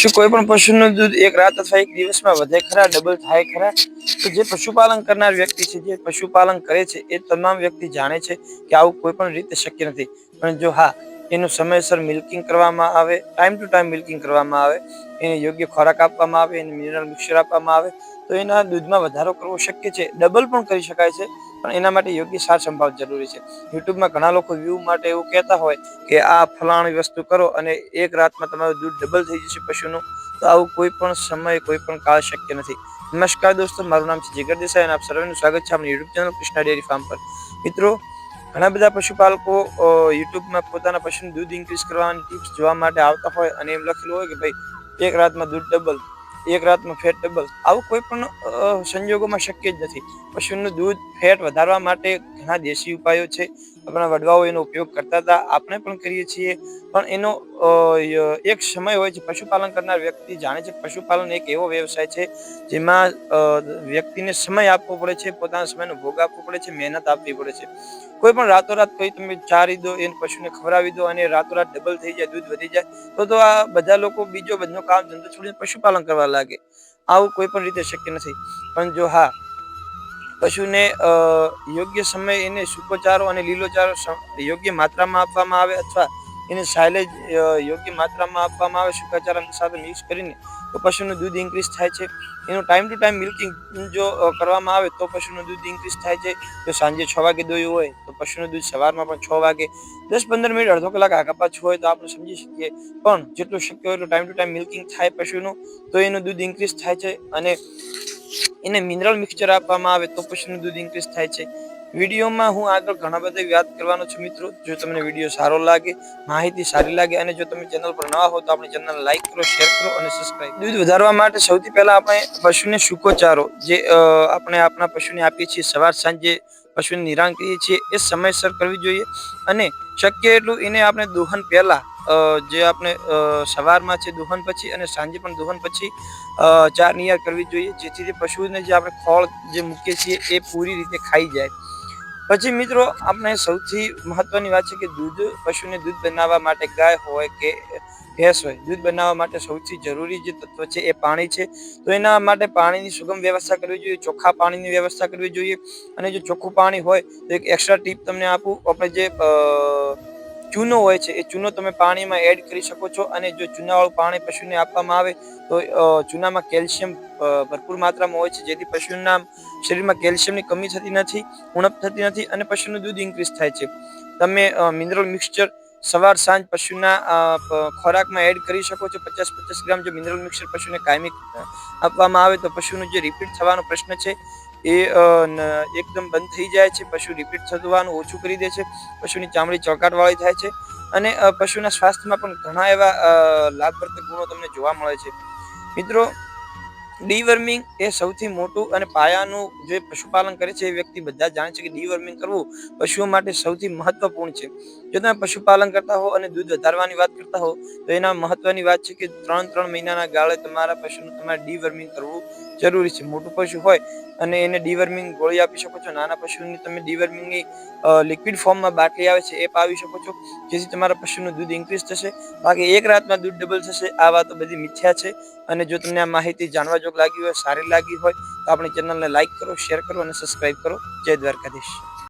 શું કોઈ પણ પશુનું દૂધ એક રાત અથવા એક દિવસમાં વધે ખરા ડબલ થાય ખરા? તો જે પશુપાલન કરનાર વ્યક્તિ છે, જે પશુપાલન કરે છે, એ તમામ વ્યક્તિ જાણે છે કે આવું કોઈ પણ રીતે શક્ય નથી. પણ જો હા, એનું સમયસર મિલ્કિંગ કરવામાં આવે ટાઈમ ટુ ટાઈમ મિલ્કિંગ કરવામાં આવે, એને યોગ્ય ખોરાક આપવામાં આવે, એને મિનરલ મિક્સર આપવામાં આવે, તો એના દૂધમાં વધારો કરવો શક્ય છે. ડબલ પણ કરી શકાય છે. પણ એના માટે યોગ્ય સાર સંભાળ જરૂરી છે. યુટ્યુબમાં ઘણા લોકો વ્યૂ માટે એવું કહેતા હોય કે આ ફલાણી વસ્તુ કરો અને એક રાતમાં તમારું દૂધ ડબલ થઈ જશે પશુનું, તો આવું કોઈ પણ સમય કોઈ પણ કાળ શક્ય નથી. નમસ્કાર દોસ્તો, મારું નામ છે જીગર દેસાઈ અને આપ સર્વેનું સ્વાગત છે આપણી YouTube channel Krishna dairy farm પર. મિત્રો, ઘણા બધા પશુપાલકો યુટ્યુબમાં પોતાના પશુનું દૂધ ઇન્ક્રીઝ કરવાની ટિપ્સ જોવા માટે આવતા હોય અને એમ લખેલું હોય કે ભાઈ, એક રાતમાં દૂધ ડબલ એક રાતનું ફેટ ડબલ આવું કોઈ પણ સંજોગોમાં શક્ય જ નથી. પશુનું દૂધ ફેટ વધારવા માટે ઘણા દેશી ઉપાયો છે. આપણા વડવાઓ એનો ઉપયોગ કરતા હતા. આપણે પણ કરીએ છીએ. પણ એનો એક સમય હોય છે, પશુપાલન કરનાર વ્યક્તિ જાણે છે પશુપાલન એક એવો વ્યવસાય છે, જેમાં વ્યક્તિને સમય આપવો પડે છે, પોતાના સમયનો ભોગ આપવો પડે છે, મહેનત આપવી પડે છે. કોઈ પણ રાતોરાત કોઈ તમે ચારી દો એને પશુને ખવડાવી દો અને રાતોરાત ડબલ થઈ જાય, દૂધ વધી જાય, તો તો આ બધા લોકો બીજો બધો કામ ધંધો છોડીને પશુપાલન કરવા લાગે. આવું કોઈ પણ રીતે શક્ય નથી. પણ જો હા પશુને યોગ્ય સમયે એને સૂકોચારો અને લીલોચારો યોગ્ય માત્રામાં આપવામાં આવે અથવા એને સાયલેજ યોગ્ય માત્રામાં આપવામાં આવે સૂકાચારા સાથે મિક્સ કરીને તો પશુનું દૂધ ઇન્ક્રીઝ થાય છે. એનું ટાઈમ ટુ ટાઈમ મિલ્કિંગ જો કરવામાં આવે તો પશુનું દૂધ ઇન્ક્રીઝ થાય છે. જો સાંજે છ વાગે દોયું હોય તો પશુનું દૂધ સવારમાં પણ છ વાગે, દસ પંદર મિનિટ, અડધો કલાક આગા પાછું હોય તો આપણે સમજી શકીએ. પણ જેટલું શક્ય હોય એટલું ટાઈમ ટુ ટાઈમ મિલ્કિંગ થાય પશુનું તો એનું દૂધ ઇન્ક્રીઝ થાય છે અને એને મિનરલ મિક્સચર આપવામાં આવે તો પશુનું દૂધ ઇન્ક્રીઝ થાય છે. વિડીયોમાં હું આગળ ઘણા બધા વાત કરવાનો છું મિત્રો. જો તમને વીડિયો સારો લાગે, માહિતી સારી લાગે અને જો તમે ચેનલ પર નવા હો તો આપણી ચેનલ લાઈક કરો શેર કરો અને સબસ્ક્રાઈબ દૂધ વધારવા માટે સૌથી પહેલા આપણે પશુને સૂકો જે આપણે આપણા પશુને આપીએ છીએ સવાર સાંજે પશુને નિરાણ કરીએ છીએ એ સમયસર કરવી જોઈએ અને શક્ય એટલું એને આપણે દોહન પહેલા જે આપણે સવારમાં છે દુહન પછી અને સાંજે પણ દુહન પછી ચાર નિયાર કરવી જોઈએ. જેથી તે પશુને જે આપણે ખોળ જે મૂકીએ છીએ એ પૂરી રીતે ખાઈ જાય. પછી મિત્રો, આપણે સૌથી મહત્વની વાત છે કે દૂધ, પશુને દૂધ બનાવવા માટે ગાય હોય કે ભેંસ હોય, દૂધ બનાવવા માટે સૌથી જરૂરી જે તત્વ છે એ પાણી છે. તો એના માટે પાણીની સુગમ વ્યવસ્થા કરવી જોઈએ, ચોખ્ખા પાણીની વ્યવસ્થા કરવી જોઈએ. અને જો ચોખ્ખું પાણી હોય તો એક એક્સ્ટ્રા ટીપ તમને આપું. આપણે જે ચૂનો હોય છે, એ ચૂનો તમે પાણીમાં એડ કરી શકો છો અને જો ચૂનાવાળું પાણી પશુને આપવામાં આવે તો ચૂનામાં કેલ્શિયમ ભરપૂર માત્રામાં હોય છે, જેથી પશુના શરીરમાં કેલ્શિયમની કમી થતી નથી, ઉણપ થતી નથી અને પશુનું દૂધ ઇન્ક્રીઝ થાય છે. તમે મિનરલ મિક્સચર સવાર સાંજ પશુના ખોરાકમાં એડ કરી શકો છો, પચાસ પચાસ ગ્રામ જો મિનરલ મિક્સર પશુને કાયમી આપવામાં આવે તો પશુનું જે રિપીટ થવાનો પ્રશ્ન છે એ એકદમ બંધ થઈ જાય છે, પશુ રિપીટ થવાનું ઓછું કરી દે છે, પશુની ચામડી ચળકાટવાળી થાય છે અને પશુના સ્વાસ્થ્યમાં પણ ઘણા એવા લાભવર્તક ગુણો તમને જોવા મળે છે. મિત્રો ડીવર્મિંગ એ સૌથી મોટું અને પાયાનું જે પશુપાલન કરે છે એ વ્યક્તિ બધા જાણે છે કે ડીવર્મિંગ કરવું પશુઓ માટે સૌથી મહત્વપૂર્ણ છે. જો તમે પશુપાલન કરતા હો અને દૂધ વધારવાની વાત કરતા હો, તો એના મહત્વની વાત છે કે ત્રણ ત્રણ મહિનાના ગાળે તમારા પશુનું તમારે ડીવર્મિંગ કરવું જરૂરી છે. મોટું પશુ હોય અને એને ડીવર્મિંગ ગોળી આપી શકો છો, નાના પશુની તમે ડીવર્મિંગની લિક્વિડ ફોર્મમાં બાટલી આવે છે એ પાવી શકો છો, જેથી તમારા પશુનું દૂધ ઇન્ક્રીઝ થશે. બાકી એક રાતમાં દૂધ ડબલ થશે, આ વાતો બધી મિથ્યા છે. અને જો તમને આ માહિતી જાણવા જોગ લાગી હોય, સારી લાગી હોય તો આપણી ચેનલને લાઇક કરો શેર કરો અને સબસ્ક્રાઇબ કરો. જય દ્વારકાધીશ.